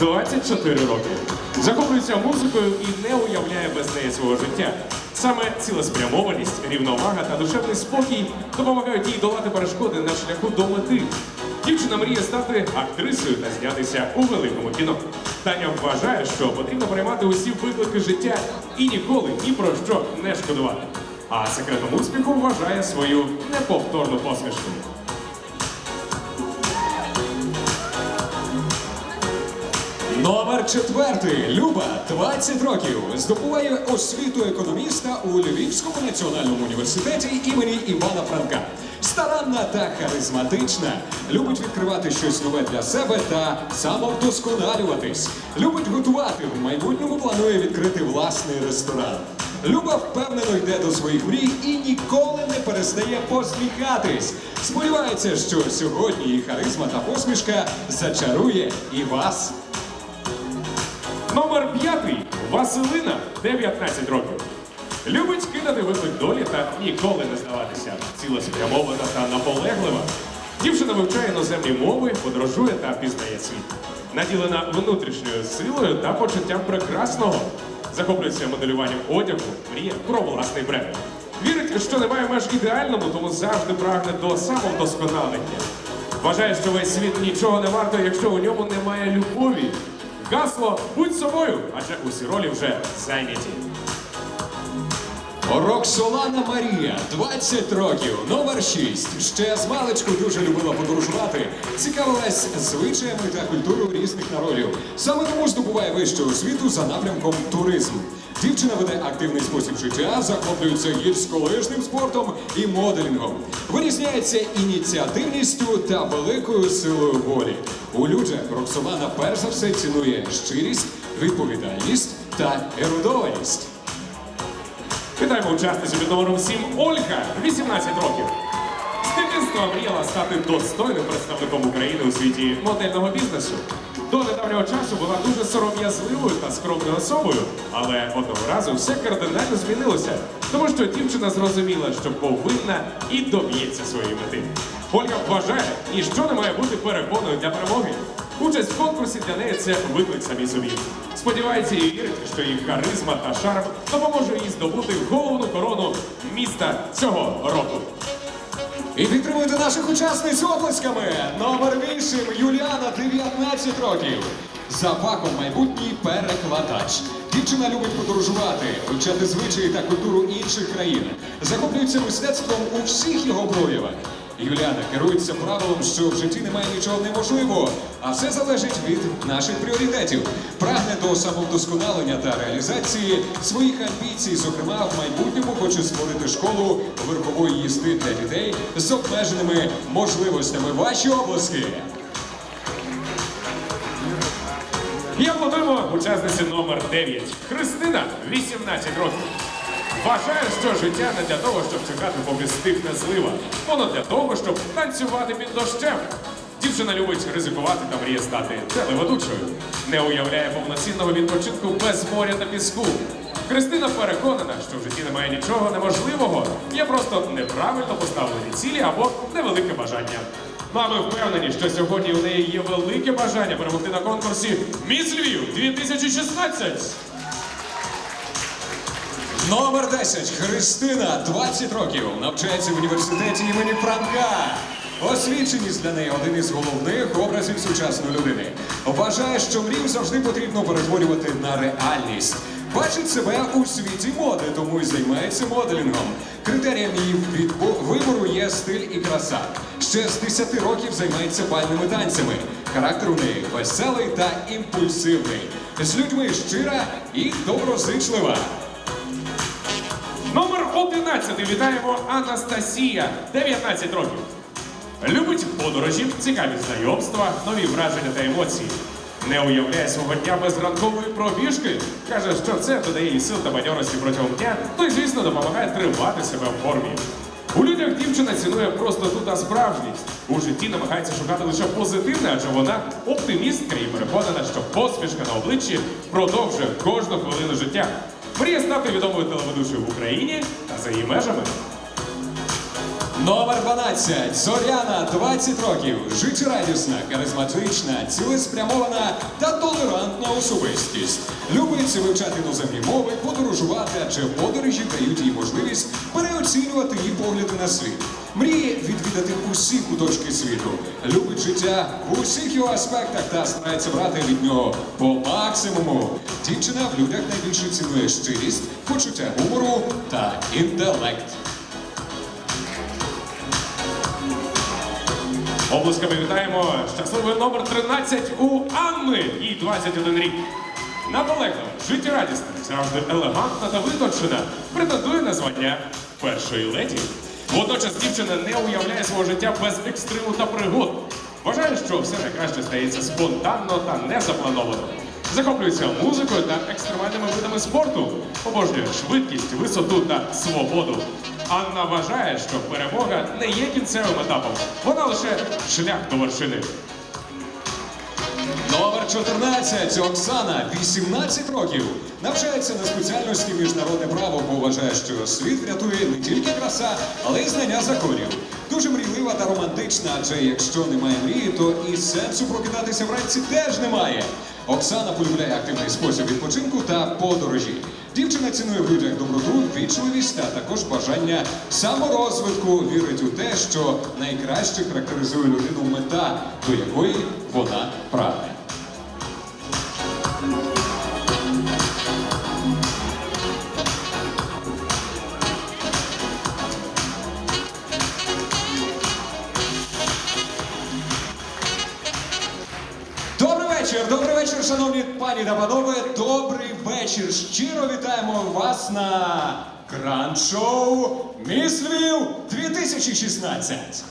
24 роки. Захоплюється музикою і не уявляє без неї свого життя. Саме цілеспрямованість, рівновага та душевний спокій допомагають їй долати перешкоди на шляху до мети. Дівчина мріє стати актрисою та знятися у великому кіно. Таня вважає, що потрібно приймати усі виклики життя і ніколи ні про що не шкодувати. А секретом успіху вважає свою неповторну посмішку. Номер четвертий. Люба, 20 років. Здобуває освіту економіста у Львівському національному університеті імені Івана Франка. Старанна та харизматична. Любить відкривати щось нове для себе та самовдосконалюватись. Любить готувати. В майбутньому планує відкрити власний ресторан. Люба впевнено йде до своїх мрій і ніколи не перестає посміхатись. Сподівається, що сьогодні її харизма та посмішка зачарує і вас. Номер п'ятий Василина, 19 років. Любить кидати виклик долі та ніколи не здаватися. Цілеспрямована та наполеглива. Дівчина вивчає іноземні мови, подорожує та пізнає світ. Наділена внутрішньою силою та почуттям прекрасного. Захоплюється моделюванням одягу, мріє про власний бренд. Вірить, що немає меж ідеальному, тому завжди прагне до самовдосконалення. Вважає, що весь світ нічого не варто, якщо у ньому немає любові. Гасло будь собою, адже усі ролі вже зайняті. Роксолана Марія, 20 років, номер 6. Ще з маличку дуже любила подорожувати, цікавилась звичаями та культурою різних народів. Саме тому здобуває вищу освіту за напрямком туризм. Дівчина веде активний спосіб життя, захоплюється гірськолижним спортом і моделінгом. Вирізняється ініціативністю та великою силою волі. У людях Роксолана перш за все цінує щирість, відповідальність та ерудованість. Вітаємо учасницю під номером 7 Ольга, 18 років. З дитинства мріяла стати достойним представником України у світі модельного бізнесу. До недавнього часу була дуже сором'язливою та скромною особою, але одного разу все кардинально змінилося, тому що дівчина зрозуміла, що повинна і доб'ється своєї мети. Ольга вважає, ніщо не має бути перепоною для перемоги. Участь в конкурсі для неї це виклик самі собі. Сподівається і вірить, що її харизма та шарм допоможе їй здобути головну корону міста цього року. І підтримуйте наших учасниць оплесками. Номер 8 Юліана, 19 років. За фахом майбутній перекладач. Дівчина любить подорожувати, вивчати звичаї та культуру інших країн. Захоплюється мистецтвом у всіх його проявах. Юліана керується правилом, що в житті немає нічого неможливого, а все залежить від наших пріоритетів. Прагне до самовдосконалення та реалізації своїх амбіцій. Зокрема, в майбутньому хоче створити школу верхової їзди для дітей з обмеженими можливостями. Ваші обласки. І аплодуємо учасниці номер 9. Христина, 18 років. Вважає, що життя не для того, щоб чекати, поки стихне злива. Воно для того, щоб танцювати під дощем. Дівчина любить ризикувати та мріє стати телеведучою. Не уявляє повноцінного відпочинку без моря та піску. Христина переконана, що в житті немає нічого неможливого. Є просто неправильно поставлені цілі або невелике бажання. Ну а ми впевнені, що сьогодні у неї є велике бажання перемогти на конкурсі Міс Львів 2016. Номер 10. Христина, 20 років. Навчається в університеті імені Франка. Освіченість для неї один із головних образів сучасної людини. Вважає, що мрію завжди потрібно перетворювати на реальність. Бачить себе у світі моди, тому й займається моделінгом. Критерієм її вибору є стиль і краса. Ще з 10 років займається бальними танцями. Характер у неї веселий та імпульсивний. З людьми щира і доброзичлива. Номер 11 вітаємо Анастасія, 19 років. Любить подорожі, цікаві знайомства, нові враження та емоції. Не уявляє свого дня без ранкової пробіжки. Каже, що це додає їй сил та бадьорості протягом дня, то й, звісно, допомагає тримати себе в формі. У людях дівчина цінує простоту та справжність. У житті намагається шукати лише позитивне, адже вона оптимістка і переконана, що посмішка на обличчі продовжує кожну хвилину життя. Мріє стати відомою телеведучою в Україні та за її межами. Номер 12. Зоряна, 20 років. Життєрадісна, харизматична, цілеспрямована та толерантна особистість. Любить вивчати іноземні мови, подорожувати, адже подорожі дають їй можливість переоцінювати її погляди на світ. Мріє відвідати усі куточки світу. Любить життя в усіх його аспектах та старається брати від нього по максимуму. Дівчина в людях найбільше цінує щирість, почуття гумору та інтелект. Облисками вітаємо щасливий номер 13 у Анни. Їй 21 рік. Наполеглива, життєрадісна, завжди елегантна та витончена, претендує на звання першої леді. Водночас дівчина не уявляє свого життя без екстриму та пригод. Вважає, що все найкраще стається спонтанно та незаплановано. Захоплюється музикою та екстремальними видами спорту, обожнює швидкість, висоту та свободу. Анна вважає, що перемога не є кінцевим етапом, вона лише шлях до вершини. Номер 14. Оксана, 18 років. Навчається на спеціальності міжнародне право, бо вважає, що світ врятує не тільки краса, але й знання законів. Дуже мрійлива та романтична, адже якщо немає мрії, то і сенсу прокидатися вранці теж немає. Оксана полюбляє активний спосіб відпочинку та подорожі. Дівчина цінує в людях доброту, вічливість, а також бажання саморозвитку, вірить у те, що найкраще характеризує людину мета, до якої вона прагне. Вечір, добрий вечір, шановні пані та панове. Добрий вечір. Щиро вітаємо вас на гранд-шоу Міс Львів 2016.